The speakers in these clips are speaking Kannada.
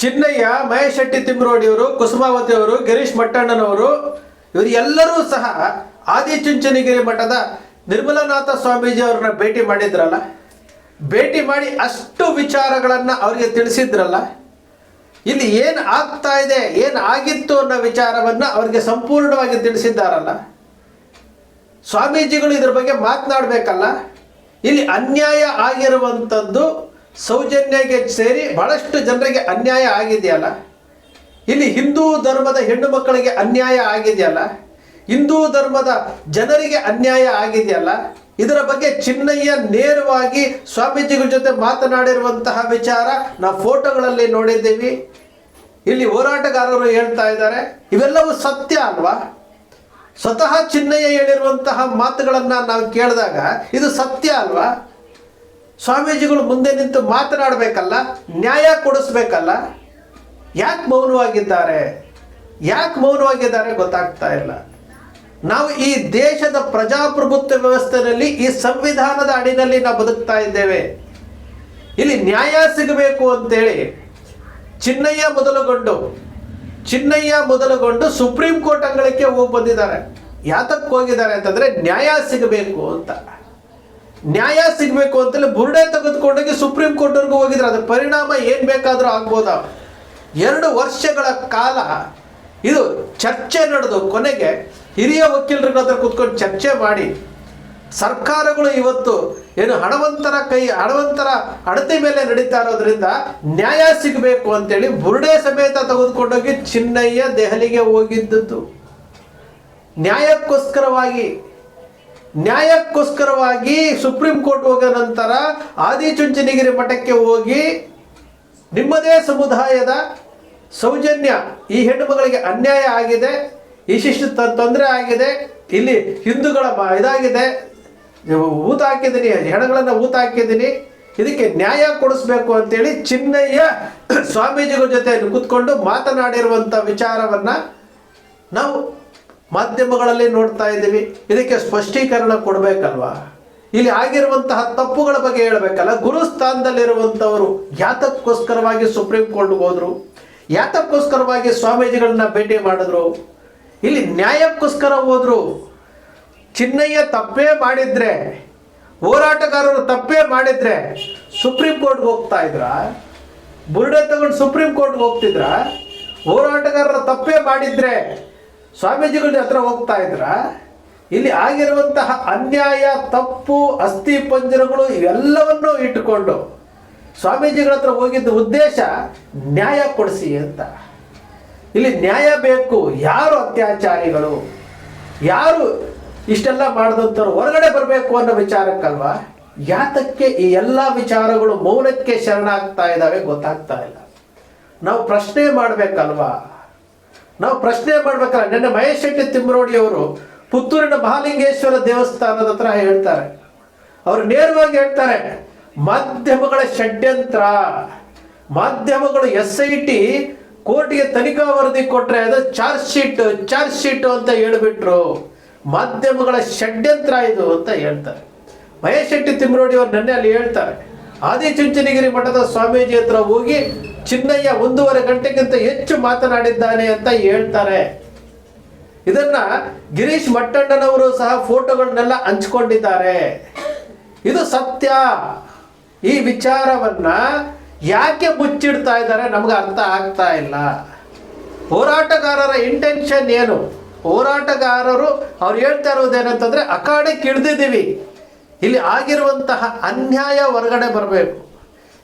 ಚಿನ್ನಯ್ಯ, ಮಹೇಶ್ ಶೆಟ್ಟಿ ತಿಮ್ರೋಡಿಯವರು, ಕುಸುಮಾವತಿ ಅವರು, ಗಿರೀಶ್ ಮಟ್ಟಣ್ಣನವರು, ಇವರೆಲ್ಲರೂ ಸಹ ಆದಿಚುಂಚನಗಿರಿ ಮಠದ ನಿರ್ಮಲನಾಥ ಸ್ವಾಮೀಜಿ ಅವ್ರನ್ನ ಭೇಟಿ ಮಾಡಿದ್ರಲ್ಲ? ಭೇಟಿ ಮಾಡಿ ಅಷ್ಟು ವಿಚಾರಗಳನ್ನು ಅವರಿಗೆ ತಿಳಿಸಿದ್ರಲ್ಲ? ಇಲ್ಲಿ ಏನು ಆಗ್ತಾ ಇದೆ, ಏನು ಆಗಿತ್ತು ಅನ್ನೋ ವಿಚಾರವನ್ನು ಅವರಿಗೆ ಸಂಪೂರ್ಣವಾಗಿ ತಿಳಿಸಿದ್ದಾರಲ್ಲ? ಸ್ವಾಮೀಜಿಗಳು ಇದ್ರ ಬಗ್ಗೆ ಮಾತನಾಡಬೇಕಲ್ಲ? ಇಲ್ಲಿ ಅನ್ಯಾಯ ಆಗಿರುವಂಥದ್ದು ಸೌಜನ್ಯಗೆ ಸೇರಿ ಬಹಳಷ್ಟು ಜನರಿಗೆ ಅನ್ಯಾಯ ಆಗಿದೆಯಲ್ಲ? ಇಲ್ಲಿ ಹಿಂದೂ ಧರ್ಮದ ಹೆಣ್ಣು ಮಕ್ಕಳಿಗೆ ಅನ್ಯಾಯ ಆಗಿದೆಯಲ್ಲ? ಹಿಂದೂ ಧರ್ಮದ ಜನರಿಗೆ ಅನ್ಯಾಯ ಆಗಿದೆಯಲ್ಲ? ಇದರ ಬಗ್ಗೆ ಚಿನ್ನಯ್ಯ ನೇರವಾಗಿ ಸ್ವಾಮೀಜಿಗಳ ಜೊತೆ ಮಾತನಾಡಿರುವಂತಹ ವಿಚಾರ ನಾವು ಫೋಟೋಗಳಲ್ಲಿ ನೋಡಿದ್ದೀವಿ. ಇಲ್ಲಿ ಹೋರಾಟಗಾರರು ಹೇಳ್ತಾ ಇದ್ದಾರೆ, ಇವೆಲ್ಲವೂ ಸತ್ಯ ಅಲ್ವಾ? ಸ್ವತಃ ಚಿನ್ನಯ್ಯ ಹೇಳಿರುವಂತಹ ಮಾತುಗಳನ್ನು ನಾವು ಕೇಳಿದಾಗ ಇದು ಸತ್ಯ ಅಲ್ವಾ? ಸ್ವಾಮೀಜಿಗಳು ಮುಂದೆ ನಿಂತು ಮಾತನಾಡಬೇಕಲ್ಲ, ನ್ಯಾಯ ಕೊಡಿಸ್ಬೇಕಲ್ಲ, ಯಾಕೆ ಮೌನವಾಗಿದ್ದಾರೆ? ಯಾಕೆ ಮೌನವಾಗಿದ್ದಾರೆ ಗೊತ್ತಾಗ್ತಾ ಇಲ್ಲ. ನಾವು ಈ ದೇಶದ ಪ್ರಜಾಪ್ರಭುತ್ವ ವ್ಯವಸ್ಥೆಯಲ್ಲಿ, ಈ ಸಂವಿಧಾನದ ಅಡಿನಲ್ಲಿ ನಾವು ಬದುಕ್ತಾ ಇದ್ದೇವೆ. ಇಲ್ಲಿ ನ್ಯಾಯ ಸಿಗಬೇಕು ಅಂತೇಳಿ ಚಿನ್ನಯ್ಯ ಮೊದಲುಗೊಂಡು ಚಿನ್ನಯ್ಯ ಮೊದಲುಗೊಂಡು ಸುಪ್ರೀಂ ಕೋರ್ಟ್ ಅಂಗಳಕ್ಕೆ ಹೋಗಿ ಬಂದಿದ್ದಾರೆ. ಯಾತಕ್ಕೆ ಹೋಗಿದ್ದಾರೆ ಅಂತಂದ್ರೆ ನ್ಯಾಯ ಸಿಗಬೇಕು ಅಂತ. ನ್ಯಾಯ ಸಿಗಬೇಕು ಅಂತೇಳಿ ಬುರುಡೆ ತೆಗೆದುಕೊಂಡೋಗಿ ಸುಪ್ರೀಂ ಕೋರ್ಟ್ವರೆಗೂ ಹೋಗಿದ್ರು ಅದ್ರ ಪರಿಣಾಮ ಏನು ಬೇಕಾದರೂ ಆಗ್ಬೋದಾ? ಎರಡು ವರ್ಷಗಳ ಕಾಲ ಇದು ಚರ್ಚೆ ನಡೆದು ಕೊನೆಗೆ ಹಿರಿಯ ವಕೀಲರ ಹತ್ರ ಕೂತ್ಕೊಂಡು ಚರ್ಚೆ ಮಾಡಿ ಸರ್ಕಾರಗಳು ಇವತ್ತು ಏನು ಹಣವಂತರ ಕೈ, ಹಣವಂತರ ಅಡತೆ ಮೇಲೆ ನಡೀತಾ ಇರೋದ್ರಿಂದ ನ್ಯಾಯ ಸಿಗಬೇಕು ಅಂತೇಳಿ ಬುರುಡೆ ಸಮೇತ ತೆಗೆದುಕೊಂಡೋಗಿ ಚಿನ್ನಯ್ಯ ದೆಹಲಿಗೆ ಹೋಗಿದ್ದದ್ದು. ನ್ಯಾಯಕ್ಕೋಸ್ಕರವಾಗಿ ನ್ಯಾಯಕ್ಕೋಸ್ಕರವಾಗಿ ಸುಪ್ರೀಂ ಕೋರ್ಟ್ ಹೋದ ನಂತರ ಆದಿಚುಂಚನಗಿರಿ ಮಠಕ್ಕೆ ಹೋಗಿ ನಿಮ್ಮದೇ ಸಮುದಾಯದ ಸೌಜನ್ಯ ಈ ಹೆಣ್ಣು ಮಗಳಿಗೆ ಅನ್ಯಾಯ ಆಗಿದೆ ಇಶಿಷ್ಟು ತೊಂದರೆ ಆಗಿದೆ, ಇಲ್ಲಿ ಹಿಂದೂಗಳ ಇದಾಗಿದೆ ಊತ ಹಾಕಿದ್ದೀನಿ, ಹೆಣಗಳನ್ನು ಊತ ಹಾಕಿದ್ದೀನಿ, ಇದಕ್ಕೆ ನ್ಯಾಯ ಕೊಡಿಸ್ಬೇಕು ಅಂತೇಳಿ ಚಿನ್ನಯ್ಯ ಸ್ವಾಮೀಜಿಗಳ ಜೊತೆ ಕೂತ್ಕೊಂಡು ಮಾತನಾಡಿರುವಂಥ ವಿಚಾರವನ್ನು ನಾವು ಮಾಧ್ಯಮಗಳಲ್ಲಿ ನೋಡ್ತಾ ಇದ್ದೀವಿ. ಇದಕ್ಕೆ ಸ್ಪಷ್ಟೀಕರಣ ಕೊಡಬೇಕಲ್ವಾ? ಇಲ್ಲಿ ಆಗಿರುವಂತಹ ತಪ್ಪುಗಳ ಬಗ್ಗೆ ಹೇಳಬೇಕಲ್ಲ. ಗುರುಸ್ಥಾನದಲ್ಲಿರುವಂಥವರು ಯಾತಕ್ಕೋಸ್ಕರವಾಗಿ ಸುಪ್ರೀಂ ಕೋರ್ಟ್ಗೆ ಹೋದ್ರು? ಯಾತಕ್ಕೋಸ್ಕರವಾಗಿ ಸ್ವಾಮೀಜಿಗಳನ್ನ ಭೇಟಿ ಮಾಡಿದ್ರು? ಇಲ್ಲಿ ನ್ಯಾಯಕ್ಕೋಸ್ಕರ ಹೋದ್ರು? ಚಿನ್ನಯ್ಯ ತಪ್ಪೇ ಮಾಡಿದ್ರೆ, ಹೋರಾಟಗಾರರು ತಪ್ಪೇ ಮಾಡಿದ್ರೆ ಸುಪ್ರೀಂ ಕೋರ್ಟ್ಗೆ ಹೋಗ್ತಾ ಇದ್ರ? ಬುರುಡೆ ತಗೊಂಡು ಸುಪ್ರೀಂ ಕೋರ್ಟ್ಗೆ ಹೋಗ್ತಿದ್ರ? ಹೋರಾಟಗಾರರ ತಪ್ಪೇ ಮಾಡಿದ್ರೆ ಸ್ವಾಮೀಜಿಗಳ ಹತ್ರ ಹೋಗ್ತಾ ಇದ್ರ, ಇಲ್ಲಿ ಆಗಿರುವಂತಹ ಅನ್ಯಾಯ, ತಪ್ಪು, ಅಸ್ಥಿ ಪಂಜರಗಳು ಇವೆಲ್ಲವನ್ನೂ ಇಟ್ಟುಕೊಂಡು ಸ್ವಾಮೀಜಿಗಳ ಹತ್ರ ಹೋಗಿದ್ದ ಉದ್ದೇಶ ನ್ಯಾಯ ಕೊಡಿಸಿ ಅಂತ. ಇಲ್ಲಿ ನ್ಯಾಯ ಬೇಕು, ಯಾರು ಅತ್ಯಾಚಾರಿಗಳು, ಯಾರು ಇಷ್ಟೆಲ್ಲ ಮಾಡಿದಂಥವ್ರು ಹೊರಗಡೆ ಬರಬೇಕು ಅನ್ನೋ ವಿಚಾರಕ್ಕಲ್ವಾ? ಯಾತಕ್ಕೆ ಈ ಎಲ್ಲ ವಿಚಾರಗಳು ಮೌನಕ್ಕೆ ಶರಣಾಗ್ತಾ ಇದ್ದಾವೆ ಗೊತ್ತಾಗ್ತಾ ಇಲ್ಲ. ನಾವು ಪ್ರಶ್ನೆ ಮಾಡಬೇಕಲ್ವಾ? ನಾವು ಪ್ರಶ್ನೆ ಮಾಡ್ಬೇಕಲ್ಲ ನಿನ್ನೆ ಮಹೇಶ್ ಶೆಟ್ಟಿ ತಿಮ್ಮರೋಡಿ ಅವರು ಪುತ್ತೂರಿನ ಮಹಾಲಿಂಗೇಶ್ವರ ದೇವಸ್ಥಾನದ ಹತ್ರ ಹೇಳ್ತಾರೆ. ಅವರು ನೇರವಾಗಿ ಹೇಳ್ತಾರೆ, ಮಾಧ್ಯಮಗಳ ಷಡ್ಯಂತ್ರ, ಮಾಧ್ಯಮಗಳು ಎಸ್ ಐ ಟಿ ಕೋರ್ಟ್ಗೆ ತನಿಖಾ ವರದಿ ಕೊಟ್ರೆ ಅದು ಚಾರ್ಜ್ ಶೀಟ್ ಚಾರ್ಜ್ ಶೀಟ್ ಅಂತ ಹೇಳ್ಬಿಟ್ರು. ಮಾಧ್ಯಮಗಳ ಷಡ್ಯಂತ್ರ ಇದು ಅಂತ ಹೇಳ್ತಾರೆ. ಮಹೇಶ್ ಶೆಟ್ಟಿ ತಿಮ್ಮರೋಡಿ ಅವರು ನೆನ್ನೆ ಅಲ್ಲಿ ಹೇಳ್ತಾರೆ, ಆದಿಚುಂಚನಗಿರಿ ಮಠದ ಸ್ವಾಮೀಜಿ ಹತ್ರ ಹೋಗಿ ಚಿನ್ನಯ್ಯ ಒಂದೂವರೆ ಗಂಟೆಗಿಂತ ಹೆಚ್ಚು ಮಾತನಾಡಿದ್ದಾನೆ ಅಂತ ಹೇಳ್ತಾರೆ. ಇದನ್ನ ಗಿರೀಶ್ ಮಟ್ಟಣ್ಣನವರು ಸಹ ಫೋಟೋಗಳನ್ನೆಲ್ಲ ಹಂಚ್ಕೊಂಡಿದ್ದಾರೆ. ಇದು ಸತ್ಯ. ಈ ವಿಚಾರವನ್ನ ಯಾಕೆ ಮುಚ್ಚಿಡ್ತಾ ಇದ್ದಾರೆ ನಮ್ಗೆ ಅರ್ಥ ಆಗ್ತಾ ಇಲ್ಲ. ಹೋರಾಟಗಾರರ ಇಂಟೆನ್ಷನ್ ಏನು? ಹೋರಾಟಗಾರರು ಅವ್ರು ಹೇಳ್ತಾ ಇರೋದೇನಂತಂದ್ರೆ ಅಕಾಡೆ ಕಿಡ್ದಿದ್ದೀವಿ ಇಲ್ಲಿ ಆಗಿರುವಂತಹ ಅನ್ಯಾಯ ಹೊರಗಡೆ ಬರಬೇಕು.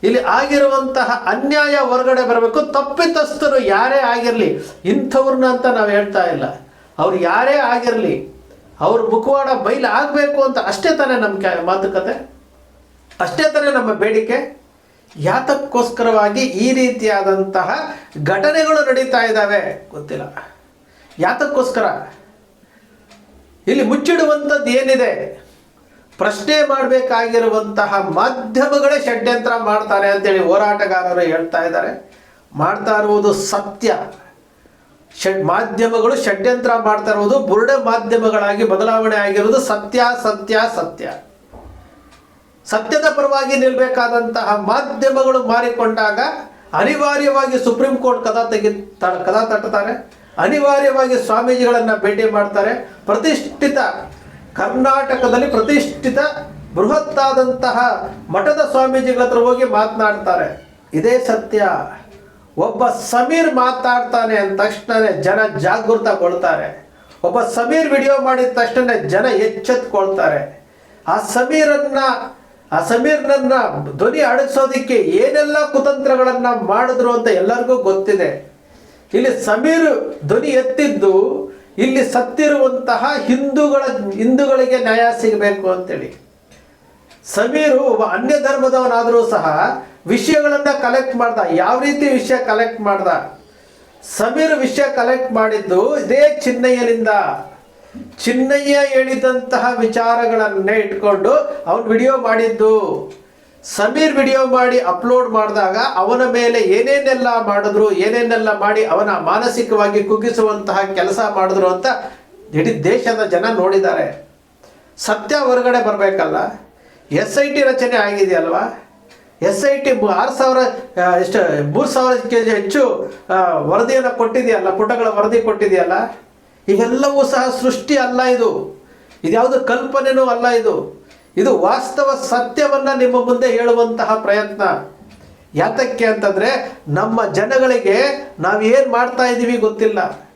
ಇಲ್ಲಿ ಆಗಿರುವಂತಹ ಅನ್ಯಾಯ ಹೊರಗಡೆ ಬರಬೇಕು. ತಪ್ಪಿತಸ್ಥರು ಯಾರೇ ಆಗಿರಲಿ, ಇಂಥವ್ರನ್ನ ಅಂತ ನಾವು ಹೇಳ್ತಾ ಇಲ್ಲ. ಅವ್ರು ಯಾರೇ ಆಗಿರಲಿ, ಅವ್ರ ಮುಖವಾಡ ಬೈಲ್ ಆಗಬೇಕು ಅಂತ ಅಷ್ಟೇ ತಾನೇ ನಮ್ಮ ಮಾತುಕತೆ. ಅಷ್ಟೇ ತಾನೇ ನಮ್ಮ ಬೇಡಿಕೆ. ಯಾತಕ್ಕೋಸ್ಕರವಾಗಿ ಈ ರೀತಿಯಾದಂತಹ ಘಟನೆಗಳು ನಡೀತಾ ಇದ್ದಾವೆ, ಗೊತ್ತಿಲ್ಲ. ಯಾತಕ್ಕೋಸ್ಕರ? ಇಲ್ಲಿ ಮುಚ್ಚಿಡುವಂಥದ್ದು ಏನಿದೆ? ಪ್ರಶ್ನೆ ಮಾಡಬೇಕಾಗಿರುವಂತಹ ಮಾಧ್ಯಮಗಳೇ ಷಡ್ಯಂತ್ರ ಮಾಡ್ತಾರೆ ಅಂತೇಳಿ ಹೋರಾಟಗಾರರು ಹೇಳ್ತಾ ಇದ್ದಾರೆ. ಮಾಡ್ತಾ ಇರುವುದು ಸತ್ಯ. ಷಡ್ ಮಾಧ್ಯಮಗಳು ಷಡ್ಯಂತ್ರ ಮಾಡ್ತಾ ಇರುವುದು ಬುರುಡೆ ಮಾಧ್ಯಮಗಳಾಗಿ ಬದಲಾವಣೆ ಆಗಿರುವುದು ಸತ್ಯ ಸತ್ಯ ಸತ್ಯ. ಸತ್ಯದ ಪರವಾಗಿ ನಿಲ್ಲಬೇಕಾದಂತಹ ಮಾಧ್ಯಮಗಳು ಮಾರಿಕೊಂಡಾಗ ಅನಿವಾರ್ಯವಾಗಿ ಸುಪ್ರೀಂ ಕೋರ್ಟ್ ಕದ ತೆಗಿ, ಕದ ತಟ್ಟುತ್ತಾರೆ. ಅನಿವಾರ್ಯವಾಗಿ ಸ್ವಾಮೀಜಿಗಳನ್ನು ಭೇಟಿ ಮಾಡ್ತಾರೆ. ಪ್ರತಿಷ್ಠಿತ ಕರ್ನಾಟಕದಲ್ಲಿ ಪ್ರತಿಷ್ಠಿತ ಬೃಹತ್ತಾದಂತಹ ಮಠದ ಸ್ವಾಮೀಜಿಗಳ ಹತ್ರ ಹೋಗಿ ಮಾತನಾಡ್ತಾರೆ. ಇದೇ ಸತ್ಯ. ಒಬ್ಬ ಸಮೀರ್ ಮಾತಾಡ್ತಾನೆ ಅಂದ ತಕ್ಷಣ ಜನ ಜಾಗೃತಗೊಳ್ತಾರೆ. ಒಬ್ಬ ಸಮೀರ್ ವಿಡಿಯೋ ಮಾಡಿದ ತಕ್ಷಣ ಜನ ಎಚ್ಚೆತ್ಕೊಳ್ತಾರೆ. ಆ ಸಮೀರನ್ನ, ಆ ಸಮೀರ್ನನ್ನ ಧ್ವನಿ ಅಡಿಸೋದಿಕ್ಕೆ ಏನೆಲ್ಲ ಕುತಂತ್ರಗಳನ್ನ ಮಾಡಿದ್ರು ಅಂತ ಎಲ್ಲರಿಗೂ ಗೊತ್ತಿದೆ. ಇಲ್ಲಿ ಸಮೀರ್ ಧ್ವನಿ ಎತ್ತಿದ್ದು ಇಲ್ಲಿ ಸತ್ತಿರುವಂತಹ ಹಿಂದೂಗಳ, ಹಿಂದೂಗಳಿಗೆ ನ್ಯಾಯ ಸಿಗಬೇಕು ಅಂತೇಳಿ. ಸಮೀರು ಒಬ್ಬ ಅನ್ಯ ಧರ್ಮದವನಾದರೂ ಸಹ ವಿಷಯಗಳನ್ನ ಕಲೆಕ್ಟ್ ಮಾಡ್ದ. ಯಾವ ರೀತಿ ವಿಷಯ ಕಲೆಕ್ಟ್ ಮಾಡ್ದ? ಸಮೀರ್ ವಿಷಯ ಕಲೆಕ್ಟ್ ಮಾಡಿದ್ದು ಇದೇ ಚಿನ್ನಯ್ಯನಿಂದ. ಚಿನ್ನಯ್ಯ ಹೇಳಿದಂತಹ ವಿಚಾರಗಳನ್ನೇ ಇಟ್ಕೊಂಡು ಅವನು ವಿಡಿಯೋ ಮಾಡಿದ್ದು. ಸಮೀರ್ ವಿಡಿಯೋ ಮಾಡಿ ಅಪ್ಲೋಡ್ ಮಾಡಿದಾಗ ಅವನ ಮೇಲೆ ಏನೇನೆಲ್ಲ ಮಾಡಿದ್ರು, ಏನೇನೆಲ್ಲ ಮಾಡಿ ಅವನ ಮಾನಸಿಕವಾಗಿ ಕುಗ್ಗಿಸುವಂತಹ ಕೆಲಸ ಮಾಡಿದ್ರು ಅಂತ ಇಡೀ ದೇಶದ ಜನ ನೋಡಿದ್ದಾರೆ. ಸತ್ಯ ಹೊರಗಡೆ ಬರಬೇಕಲ್ಲ. ಎಸ್ ಐ ಟಿ ರಚನೆ ಆಗಿದೆಯಲ್ವಾ? ಎಸ್ ಐ ಟಿ ಆರು ಸಾವಿರ ಎಷ್ಟು, ಮೂರು ಸಾವಿರ ಹೆಚ್ಚು ವರದಿಯನ್ನು ಕೊಟ್ಟಿದೆಯಲ್ಲ, ಪುಟಗಳ ವರದಿ ಕೊಟ್ಟಿದೆಯಲ್ಲ? ಇವೆಲ್ಲವೂ ಸಹ ಸೃಷ್ಟಿ ಅಲ್ಲ ಇದು. ಇದ್ಯಾವುದು ಕಲ್ಪನೆಯೂ ಅಲ್ಲ ಇದು. ಇದು ವಾಸ್ತವ ಸತ್ಯವನ್ನು ನಿಮ್ಮ ಮುಂದೆ ಹೇಳುವಂತಹ ಪ್ರಯತ್ನ. ಯಾತಕ್ಕೆ ಅಂತಂದ್ರೆ ನಮ್ಮ ಜನಗಳಿಗೆ ನಾವೇನ್ ಮಾಡ್ತಾ ಇದ್ದೀವಿ ಗೊತ್ತಿಲ್ಲ.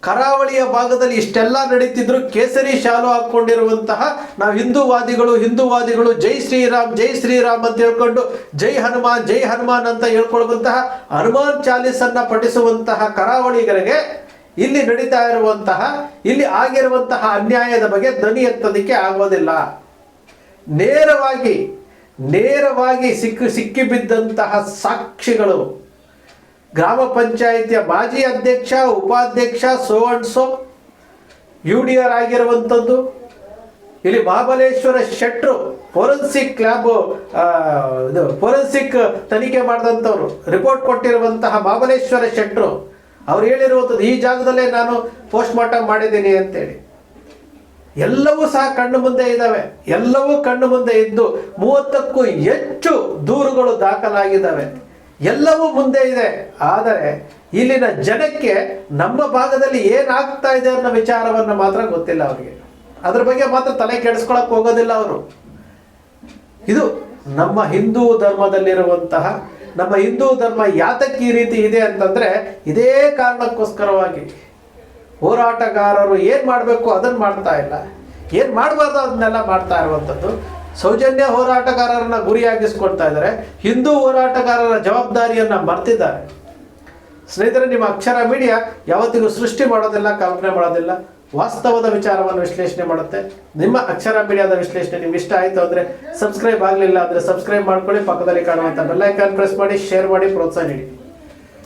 ಕರಾವಳಿಯ ಭಾಗದಲ್ಲಿ ಇಷ್ಟೆಲ್ಲ ನಡೀತಿದ್ರು ಕೇಸರಿ ಶಾಲು ಹಾಕ್ಕೊಂಡಿರುವಂತಹ ನಾವು ಹಿಂದೂವಾದಿಗಳು ಹಿಂದೂವಾದಿಗಳು ಜೈ ಶ್ರೀರಾಮ್ ಜೈ ಶ್ರೀರಾಮ್ ಅಂತ ಹೇಳ್ಕೊಂಡು ಜೈ ಹನುಮಾನ್ ಜೈ ಹನುಮಾನ್ ಅಂತ ಹೇಳ್ಕೊಳ್ಳುವಂತಹ ಹನುಮಾನ್ ಚಾಲೀಸನ್ನ ಪಠಿಸುವಂತಹ ಕರಾವಳಿಗರಿಗೆ ಇಲ್ಲಿ ನಡೀತಾ ಇರುವಂತಹ, ಇಲ್ಲಿ ಆಗಿರುವಂತಹ ಅನ್ಯಾಯದ ಬಗ್ಗೆ ಧ್ವನಿ ಎತ್ತೋದಕ್ಕೆ ಆಗೋದಿಲ್ಲ. ನೇರವಾಗಿ ನೇರವಾಗಿ ಸಿಕ್ಕಿ, ಸಿಕ್ಕಿಬಿದ್ದಂತಹ ಸಾಕ್ಷಿಗಳು. ಗ್ರಾಮ ಪಂಚಾಯಿತಿಯ ಮಾಜಿ ಅಧ್ಯಕ್ಷ, ಉಪಾಧ್ಯಕ್ಷ so and so U D R ಆಗಿರುವಂಥದ್ದು. ಇಲ್ಲಿ ಮಹಾಬಲೇಶ್ವರ ಶೆಟ್ರು, ಫೋರೆನ್ಸಿಕ್ ಲ್ಯಾಬ್ ಇದು ಫೋರೆನ್ಸಿಕ್ ತನಿಖೆ ಮಾಡಿದಂಥವ್ರು, ರಿಪೋರ್ಟ್ ಕೊಟ್ಟಿರುವಂತಹ ಮಹಾಬಲೇಶ್ವರ ಶೆಟ್ರು. ಅವ್ರು ಹೇಳಿರುವಂಥದ್ದು, ಈ ಜಾಗದಲ್ಲೇ ನಾನು ಪೋಸ್ಟ್ ಮಾರ್ಟಮ್ ಮಾಡಿದ್ದೀನಿ ಅಂತೇಳಿ. ಎಲ್ಲವೂ ಸಹ ಕಣ್ಣು ಮುಂದೆ ಇದ್ದಾವೆ. ಎಲ್ಲವೂ ಕಣ್ಣು ಮುಂದೆ ಇದ್ದು ಮೂವತ್ತಕ್ಕೂ ಹೆಚ್ಚು ದೂರುಗಳು ದಾಖಲಾಗಿದ್ದಾವೆ. ಎಲ್ಲವೂ ಮುಂದೆ ಇದೆ. ಆದರೆ ಇಲ್ಲಿನ ಜನಕ್ಕೆ ನಮ್ಮ ಭಾಗದಲ್ಲಿ ಏನಾಗ್ತಾ ಇದೆ ಅನ್ನೋ ವಿಚಾರವನ್ನು ಮಾತ್ರ ಗೊತ್ತಿಲ್ಲ ಅವರಿಗೆ. ಅದ್ರ ಬಗ್ಗೆ ಮಾತ್ರ ತಲೆ ಕೆಡಿಸ್ಕೊಳಕ್ ಹೋಗೋದಿಲ್ಲ ಅವರು. ಇದು ನಮ್ಮ ಹಿಂದೂ ಧರ್ಮದಲ್ಲಿರುವಂತಹ, ನಮ್ಮ ಹಿಂದೂ ಧರ್ಮ ಯಾತಕ್ಕೆ ಈ ರೀತಿ ಇದೆ ಅಂತಂದ್ರೆ ಇದೇ ಕಾರಣಕ್ಕೋಸ್ಕರವಾಗಿ ಹೋರಾಟಗಾರರು ಏನು ಮಾಡಬೇಕು ಅದನ್ನು ಮಾಡ್ತಾ ಇಲ್ಲ. ಏನು ಮಾಡಬಾರ್ದು ಅದನ್ನೆಲ್ಲ ಮಾಡ್ತಾ ಇರುವಂಥದ್ದು ಸೌಜನ್ಯ ಹೋರಾಟಗಾರರನ್ನ ಗುರಿಯಾಗಿಸ್ಕೊಳ್ತಾ ಇದ್ದಾರೆ. ಹಿಂದೂ ಹೋರಾಟಗಾರರ ಜವಾಬ್ದಾರಿಯನ್ನ ಮರ್ತಿದ್ದಾರೆ. ಸ್ನೇಹಿತರೆ, ನಿಮ್ಮ ಅಕ್ಷರ ಮೀಡಿಯಾ ಯಾವತ್ತಿಗೂ ಸೃಷ್ಟಿ ಮಾಡೋದಿಲ್ಲ, ಕಲ್ಪನೆ ಮಾಡೋದಿಲ್ಲ. ವಾಸ್ತವದ ವಿಚಾರವನ್ನು ವಿಶ್ಲೇಷಣೆ ಮಾಡುತ್ತೆ. ನಿಮ್ಮ ಅಕ್ಷರ ಮೀಡಿಯಾದ ವಿಶ್ಲೇಷಣೆ ನಿಮ್ಗೆ ಇಷ್ಟ ಆಯಿತು ಅಂದರೆ ಸಬ್ಸ್ಕ್ರೈಬ್ ಆಗಲಿಲ್ಲ ಅಂದರೆ ಸಬ್ಸ್ಕ್ರೈಬ್ ಮಾಡ್ಕೊಳ್ಳಿ. ಪಕ್ಕದಲ್ಲಿ ಕಾಣುವಂಥ ಬೆಲ್ಲೈಕಾನ್ ಪ್ರೆಸ್ ಮಾಡಿ ಶೇರ್ ಮಾಡಿ, ಪ್ರೋತ್ಸಾಹ ನೀಡಿ.